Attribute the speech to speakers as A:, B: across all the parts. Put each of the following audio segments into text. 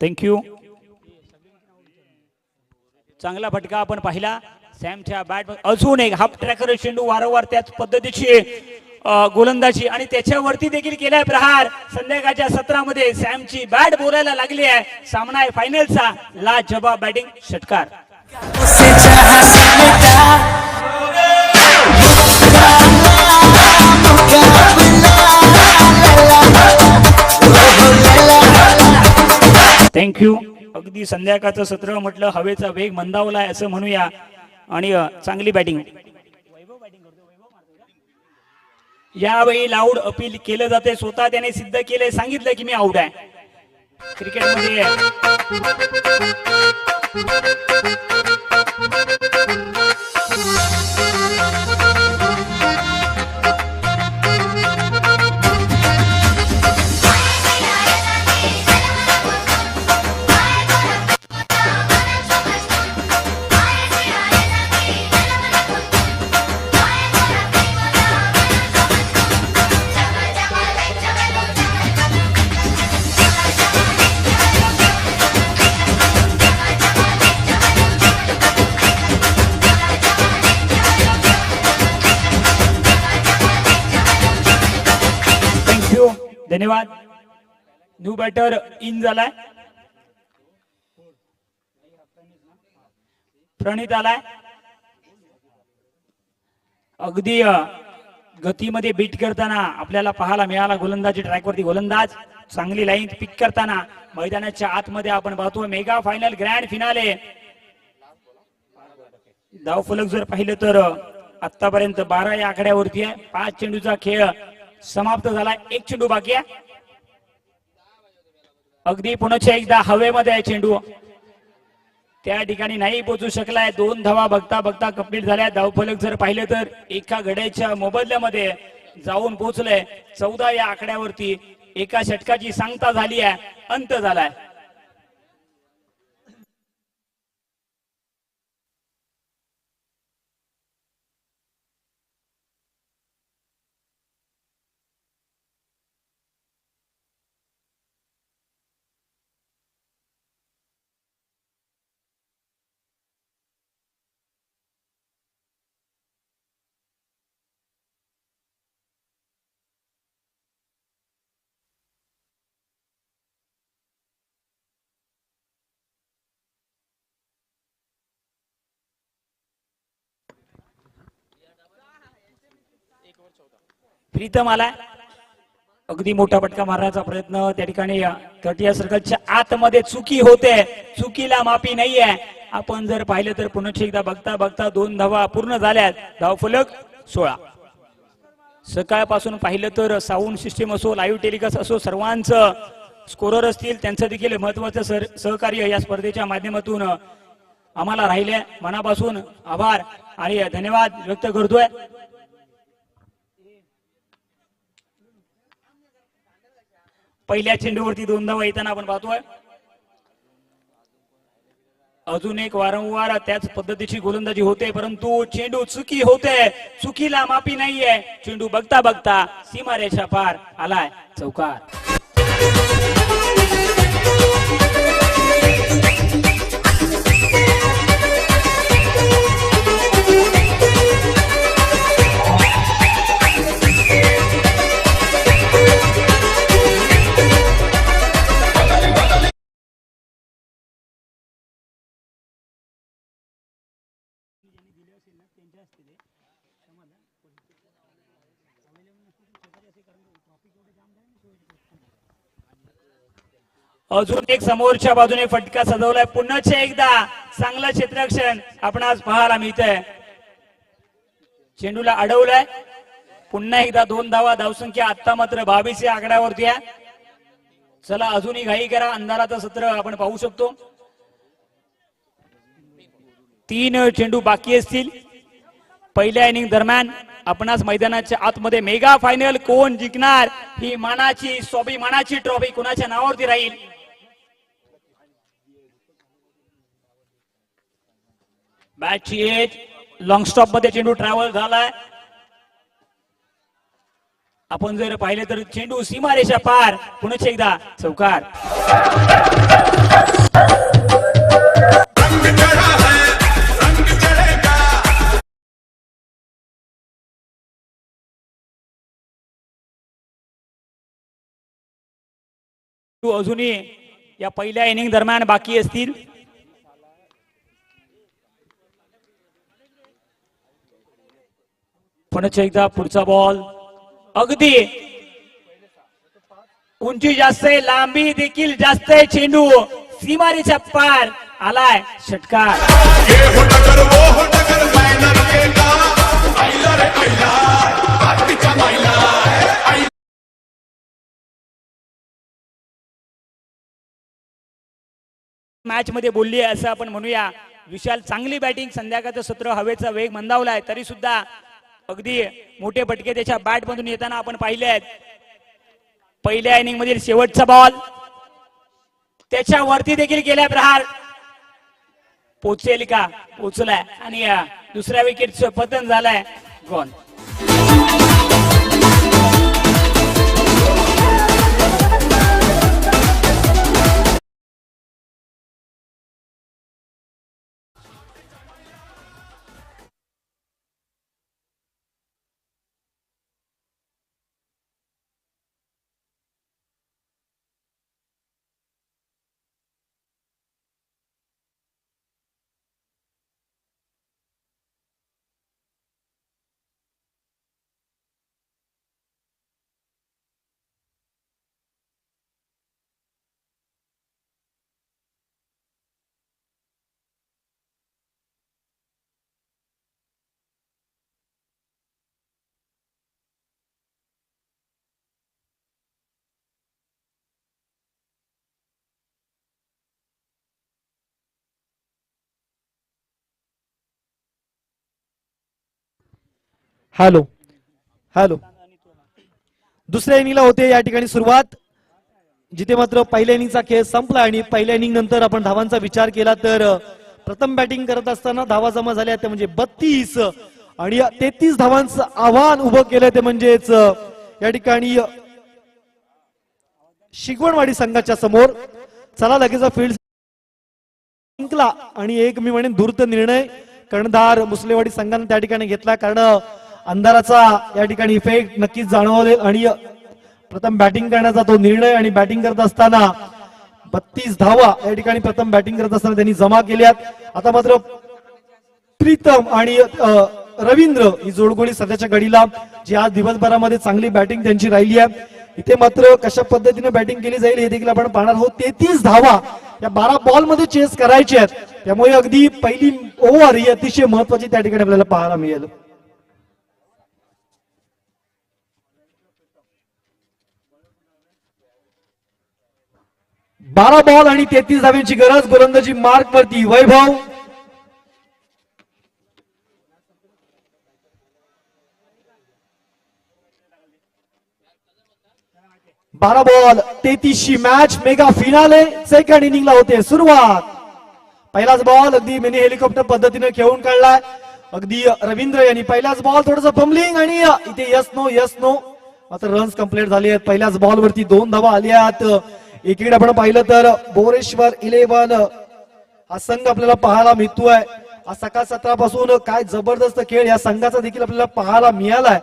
A: Thank you चांगला फटका आपण पाहिला. सॅमच्या बॅट अजून एक हाफ ट्रॅकर चेंडू वारंवार त्याच पद्धतीची गोलंदाजी आणि त्याच्यावरती देखील केलाय प्रहार. संध्याकाळच्या सत्रामध्ये सॅमची बॅट बोलायला लागली आहे. सामना आहे फायनलचा ला जबाब बॅटिंग षटकार. थँक्यू अगदी संध्याकाळचं सत्र म्हटलं हवेचा वेग मंदावला आहे असं म्हणूया. आणि चांगली बॅटिंग यावेळी लाऊड अपील केलं जाते स्वतः त्याने सिद्ध केले सांगितलं की मी आउट आहे. क्रिकेटमध्ये न्यू बॅटर इन झालाय. प्रणित आलाय. अगदी गतीमध्ये बीट करताना आपल्याला पाहायला मिळाला गोलंदाजी ट्रॅकवरती गोलंदाज चांगली लाईन पिक करताना मैदानाच्या आतमध्ये आपण पाहतो मेगा फायनल ग्रँड फिनाले धावफलक जर पाहिलं तर आतापर्यंत बारा या आकड्यावरती आहे. पाच चेंडूचा खेळ समाप्त झाला एक चेंडू बाकी आहे. अगदी पुन्हा एकदा हवेमध्ये आहे चेंडू. त्या ठिकाणी नाही पोचू शकलाय. दोन धावा बघता बघता कंप्लीट झाल्या. धावफलक जर पाहिलं तर एका घड्याच्या मोबदल्यामध्ये जाऊन पोहोचलंय. चौदा या आकड्यावरती एका षटकाची सांगता झाली आहे. अंत झालाय. प्रीतम आलाय. अगदी मोठा फटका मारण्याचा प्रयत्न त्या ठिकाणी तटिया सर्कलच्या आतमध्ये चुकी होते. चुकीला माफी नाहीये. आपण जर पाहिलं तर पुन्हा एकदा बघता बघता दोन धावा पूर्ण झाल्यात. धावफलक सोळा. सकाळपासून पाहिलं तर साऊंड सिस्टीम असो लाईव्ह टेलिकास्ट असो सर्वांचं स्कोरर असतील त्यांचं देखील महत्वाचं सर सहकार्य या स्पर्धेच्या माध्यमातून आम्हाला राहिले मनापासून आभार आणि धन्यवाद व्यक्त करतोय. पहिल्या चेंडूवरती दोन धावा येताना आपण पाहतोय. अजून एक वारंवार त्याच पद्धतीची गोलंदाजी होते परंतु चेंडू चुकी होते. चुकीला माफी नाहीये. चेंडू बघता बघता सीमारेषा पार आलाय चौकार. अजून एक समोरच्या बाजूने फटका सजवलाय. पुन्हा एकदा चांगलं क्षेत्रक्षण आपण आज पाहायला मिळतंय. चेंडूला अडवलाय. पुन्हा एकदा दोन धावा. धावसंख्या आता मात्र बावीस या आकड्यावरती आहे. चला अजूनही घाई करा. अंधाराचं सत्र आपण पाहू शकतो. तीन चेंडू बाकी असतील. पहिल्या इनिंग दरम्यान आपणास मैदानाच्या आतमध्ये मेगा फायनल कोण जिंकणार ही मानाची स्वाभिमानाची ट्रॉफी कोणाच्या नावावरती राहील? बॅटची एज लॉंग स्टॉपमध्ये चेंडू ट्रॅव्हल झालाय. आपण जर पाहिले तर चेंडू सीमारेषा पार. पुन्हा एकदा चौकार. तू अजूनही या पहिल्या इनिंग दरम्यान बाकी असतील. पुन्हा एकदा पुढचा बॉल. अगदी. उंची जास्त आहे लांबी देखील जास्त आहे चेंडू. सीमारेच्या पार आलाय षटकार. मॅच मध्ये बोलली आहे असं आपण म्हणूया. विशाल चांगली बॅटिंग संध्याकाळचं सत्र हवेचा वेग मंदावलाय तरी सुद्धा अगदी मोठे फटके त्याच्या बॅट मधून येताना आपण पाहिले आहेत. पहिल्या इनिंग मधील शेवटचा बॉल त्याच्या वरती देखील गेल्या प्रहार. पोचेल का? पोचलाय. आणि दुसऱ्या विकेटचं पतन झालंय. Gone
B: hello. हॅलो. दुसऱ्या इनिंगला होते या ठिकाणी सुरुवात. जिथे मात्र पहिल्या इनिंगचा खेळ संपला आणि पहिल्या इनिंग नंतर आपण धावांचा विचार केला तर प्रथम बॅटिंग करत असताना धावा जमा झाल्या त्या म्हणजे बत्तीस. आणि तेहतीस धावांचं आव्हान उभं केलं ते म्हणजेच या ठिकाणी शिकवणवाडी शिगवणवाडी संघाच्या समोर. चला लगेच फील्ड जिंकला. आणि एक मी म्हणेन धूर्त निर्णय कर्णधार मुसलेवाडी संघाने त्या ठिकाणी घेतला. कारण अंधाराचा या ठिकाणी इफेक्ट नक्कीच जाणवले आणि प्रथम बॅटिंग करण्याचा तो निर्णय आणि बॅटिंग करत असताना बत्तीस धावा या ठिकाणी प्रथम बॅटिंग करत असताना त्यांनी जमा केल्यात. आता मात्र प्रीतम आणि रवींद्र ही जोडगोळी सध्याच्या घडीला जी आज दिवसभरामध्ये चांगली बॅटिंग त्यांची राहिली आहे. इथे मात्र कशा पद्धतीने बॅटिंग केली जाईल हे देखील आपण पाहणार आहोत. तेहतीस धावा या बारा बॉलमध्ये चेस करायचे आहेत. त्यामुळे अगदी पहिली ओव्हर ही अतिशय महत्वाची त्या ठिकाणी आपल्याला पाहायला मिळेल. बारा बॉल आणि तेहतीस धाव्यांची गरज. गोलंदाजी मार्क वरती वैभव. बारा बॉल तेहतीसशी मॅच मेगा फिनाले सेकंड इनिंगला होते. सुरुवात. पहिलाच बॉल अगदी मिनी हेलिकॉप्टर पद्धतीने खेळून काढलाय. अगदी रवींद्र यांनी पहिलाच बॉल थोडस बम्बलिंग आणि इथे यस नो यस नो मात्र रन्स कंप्लीट झाली आहेत. पहिल्याच बॉल वरती दोन धावा आल्या आहेत. एकीकडे आपण पाहिलं तर बोरेश्वर इलेव्हन. हा संघ आपल्याला पाहायला मिळतोय. हा सकाळ सत्रापासून काय जबरदस्त खेळ या संघाचा देखील आपल्याला पाहायला मिळालाय.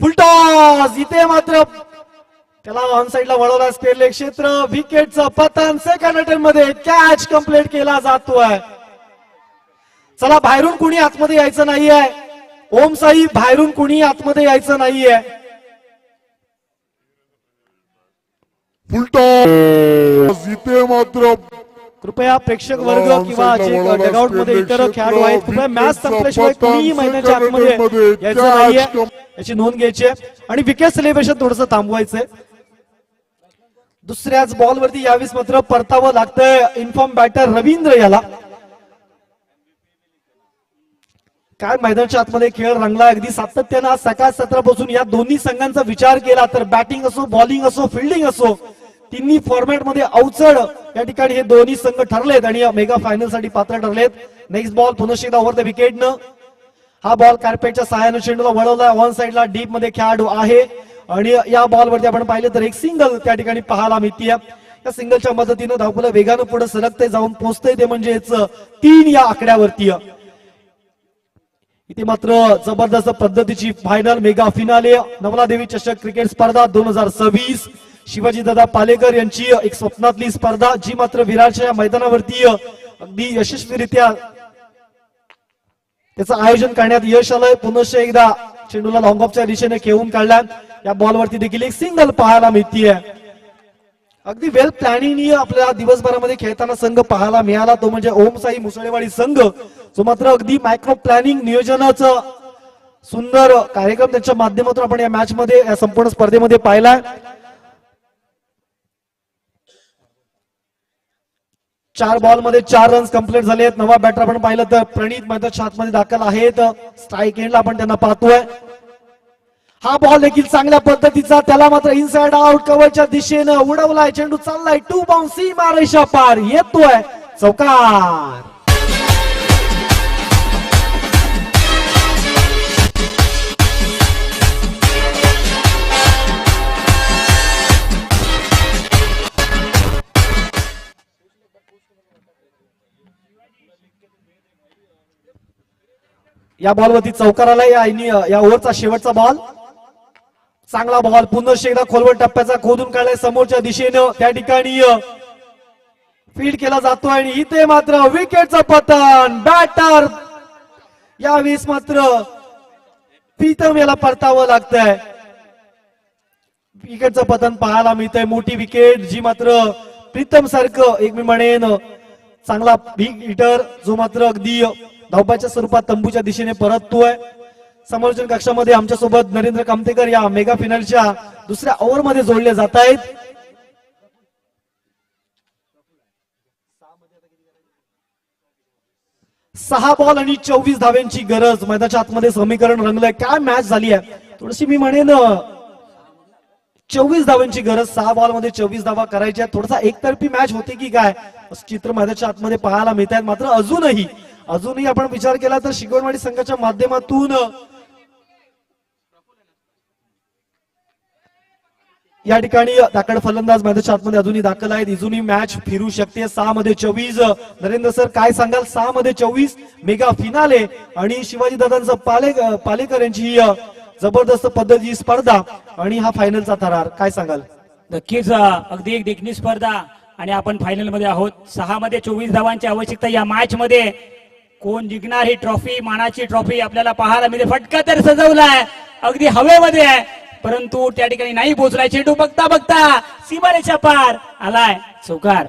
B: फुलटॉस इथे मात्र त्याला ऑन साइडला वळवला स्पेरले क्षेत्र. विकेटचं पतन सेकंड अटेम्पमध्ये कॅच कंप्लीट केला जातोय. चला बाहेरून कुणी आतमध्ये यायचं नाहीये. ओम साई बाहेरून कुणी आतमध्ये यायचं नाहीये.
C: इथे मात्र
B: कृपया प्रेक्षक वर्ग किंवा डगआउटमध्ये इतर खेळाडू आहेत कृपया मॅच संपल्याशिवाय कुणीही मैदानाच्या आतमध्ये यायचं नाहीये. याची नोंद घ्यायची आहे. आणि विकेट सेलिब्रेशन थोडस थांबवायचंय. दुसऱ्याच बॉल वरती यावेळेस मात्र परतावं लागतंय. इन्फॉर्म बॅटर रवींद्र याला. काय मैदानच्या आतमध्ये खेळ रंगला. अगदी सातत्यानं आज सकाळ सत्रापासून या दोन्ही संघांचा विचार केला तर बॅटिंग असो बॉलिंग असो फिल्डिंग असो तिन्ही फॉर्मॅटमध्ये अवचड या ठिकाणी हे दोन्ही संघ ठरलेत आणि मेगा फायनलसाठी पात्र ठरलेत. नेक्स्ट बॉल पुनश्च एकदा ओव्हर द विकेटनं हा बॉल कार्पेटच्या सहाय्यानं चेंडूला वळवला वन साइडला डीपमध्ये खेळाडू आहे. आणि या बॉलवरती आपण पाहिलं तर एक सिंगल त्या ठिकाणी पाहायला मिळतीय. या सिंगलच्या मदतीनं धावपुला वेगानं पुढे सरकते जाऊन पोहोचते ते म्हणजेच तीन या आकड्यावरती इथे मात्र जबरदस्त पद्धतीची फायनल मेगा फिनाले नवलादेवी चषक क्रिकेट स्पर्धा दोन हजार सव्वीस. शिवाजी दादा पालेकर यांची एक स्वप्नातली स्पर्धा जी मात्र विराटच्या या मैदानावरती अगदी यशस्वीरित्या त्याचं आयोजन करण्यात यश आलंय. पुनश्च एकदा चेंडूला लॉंग ऑफच्या दिशेने खेळून काढला या बॉलवरती देखील एक सिंगल पाहायला मिळतीये. अगदी वेल प्लॅनिंग आपल्याला दिवसभरामध्ये खेळताना संघ पाहायला मिळाला. तो म्हणजे ओम साई मुसळेवाडी संघ. जो मात्र अगदी मायक्रो प्लॅनिंग नियोजनाचं सुंदर कार्यक्रम त्यांच्या माध्यमातून आपण या मॅच मध्ये या संपूर्ण स्पर्धेमध्ये पाहिलाय. चार बॉलमध्ये चार रन्स कंप्लीट झाले आहेत. नवा बॅटर आपण पाहिलं तर प्रणित मात्र छात मध्ये दाखल आहेत. स्ट्राईक एंडला आपण त्यांना पाहतोय. हा बॉल देखील चांगल्या पद्धतीचा त्याला मात्र इनसाइड आउट कव्हरच्या दिशेनं उडवलाय. चेंडू चाललाय. टू बाउन्स सी मारेशा पार येतोय. चौकार. या बॉलवरती चौकार आलाय या ओव्हरचा शेवटचा बॉल चांगला बॉल पुनश्च एकदा खोलवर टप्प्याचा खोदून काढलाय समोरच्या दिशेनं. त्या ठिकाणी फील्ड केला जातो आणि इथे मात्र विकेटचं पतन. बॅटर! यावेळेस मात्र प्रीतम याला परतावं लागतंय. विकेटचं पतन पाहायला मिळतंय. मोठी विकेट जी मात्र प्रीतम सारखं एक मी म्हणेन चांगला बिग हिटर जो मात्र अगदी धावपाच्या स्वरूपात तंबूच्या दिशेने परततोय. समोरच्या कक्षामध्ये आमच्यासोबत नरेंद्र कामतेकर या मेगा फिनलच्या दुसऱ्या ओव्हरमध्ये जोडले जात आहेत. सहा बॉल आणि चोवीस धाव्यांची गरज. मैदानाच्या आतमध्ये समीकरण रंगलंय. काय मॅच झाली आहे? थोडीशी मी म्हणेन चोवीस धावांची गरज. सहा बॉलमध्ये चोवीस धावा करायच्या थोडासा एकतर्फी मॅच होते की काय? असं चित्र मैदानाच्या आतमध्ये पाहायला मिळत आहेत. मात्र अजूनही अजूनही आपण विचार केला तर शिकवणवाडी संघाच्या माध्यमातून या ठिकाणी धाकड फलंदाज मैदानाच्या आतमध्ये अजूनही दाखल आहेत. अजूनही मॅच फिरू शकते. सहा मध्ये चोवीस. नरेंद्र सर काय सांगाल? सहा मध्ये चोवीस मेगा फिनाले आणि शिवाजी दादांचं पाले पालेकर यांची ही जबरदस्त पद्धती स्पर्धा आणि हा फायनलचा थरार. काय सांगाल?
A: नक्कीच अगदी एक देखणी स्पर्धा. आणि आपण फायनलमध्ये आहोत. सहा मध्ये चोवीस धावांची आवश्यकता या मॅच मध्ये. कोण जिंकणार ही ट्रॉफी मानाची ट्रॉफी आपल्याला पाहायला मिळते. फटका तर सजवलाय. अगदी हवेमध्ये. आहे परंतु त्या ठिकाणी नाही पोहोचलाय. चेंडू बघता बघता सीमारेच्या पार आलाय चौकार.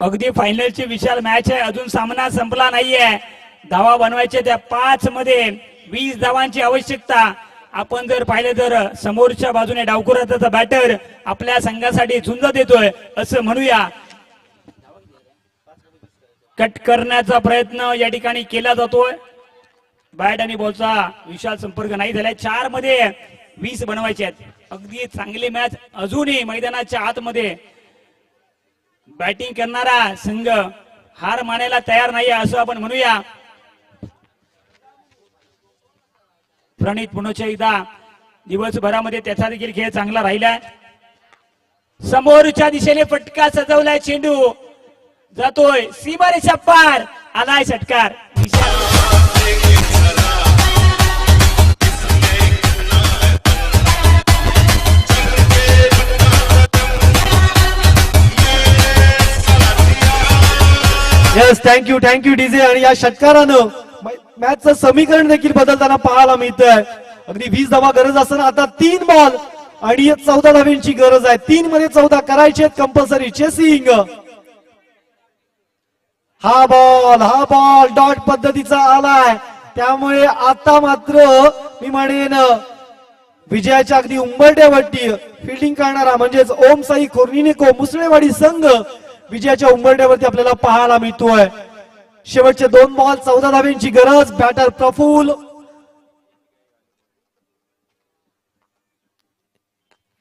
A: अगदी फायनलची विशाल मॅच आहे. अजून सामना संपला नाहीये. धावा बनवायचे त्या पाच मध्ये वीस धावांची आवश्यकता. आपण जर पाहिलं तर समोरच्या बाजूने डावकुराचा बॅटर आपल्या संघासाठी झुंज देतोय असं म्हणूया. कट करण्याचा प्रयत्न या ठिकाणी केला जातोय. बॅट आणि बॉलचा विशाल संपर्क नाही झालाय. चारमध्ये वीस बनवायचे आहेत. अगदी चांगली मॅच अजूनही मैदानाच्या आतमध्ये. बॅटिंग करणारा संघ हार मानायला तयार नाही असं आपण म्हणूया. प्रणित पुनोच्या एकदा दिवसभरामध्ये त्याचा देखील खेळ चांगला राहिलाय. समोरच्या दिशेने फटका सजवलाय चेंडू. जातोय. सीमारेषा पार. आलाय षटकार. विशाल
B: थँक्यू थँक्यू डीजे आणि या षटकारानं मॅचचं समीकरण देखील बदलताना पाहायला मिळतंय. अगदी वीस धावा गरज असताना आता तीन बॉल आणि चौदा धाव्यांची गरज आहे. तीन मध्ये चौदा करायचे आहेत कंपल्सरी चेसिंग हा बॉल हा बॉल डॉट पद्धतीचा आलाय. त्यामुळे आता मात्र मी म्हणेन विजयाच्या अगदी उंबरट्यावरती फिल्डिंग करणारा म्हणजेच ओम साई कोर्निनेको मुसळेवाडी संघ विजयाच्या उंबरट्यावरती आपल्याला पाहायला मिळतोय. शेवटचे दोन बॉल चौदा धाव्यांची गरज. बॅटर प्रफुल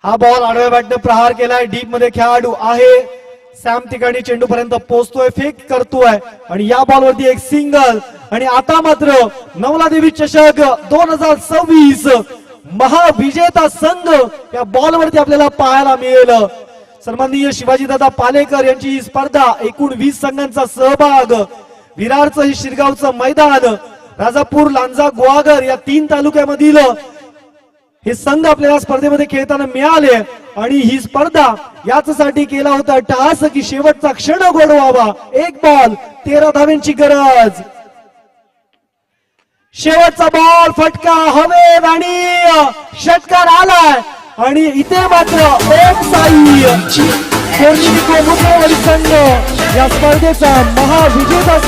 B: हा बॉल आडव्या बॅटने प्रहार केलाय. डीपमध्ये खेळाडू आहे. सॅम ठिकाणी चेंडू पर्यंत पोहोचतोय फेक करतोय. आणि या बॉल वरती एक सिंगल. आणि आता मात्र नवला देवी चषक दोन हजार सव्वीस महाविजेता संघ या बॉल वरती आपल्याला पाहायला मिळेल. सन्माननीय शिवाजीदादा पालेकर यांची ही स्पर्धा. एकूण वीस संघांचा सहभाग. विरारचं हे शिरगावचं मैदान राजापूर लांजा गोवागर या तीन तालुक्यामधील हे संघ आपल्याला स्पर्धेमध्ये खेळताना मिळाले. आणि ही स्पर्धा याचसाठी केला होता टास की शेवटचा क्षण गोड व्हावा एक बॉल तेरा धाव्यांची गरज. शेवटचा बॉल फटका हवेत आणि षटकार आलाय. आणि इथे मात्र एक साई. संघ. या स्पर्धेचा महाविजेता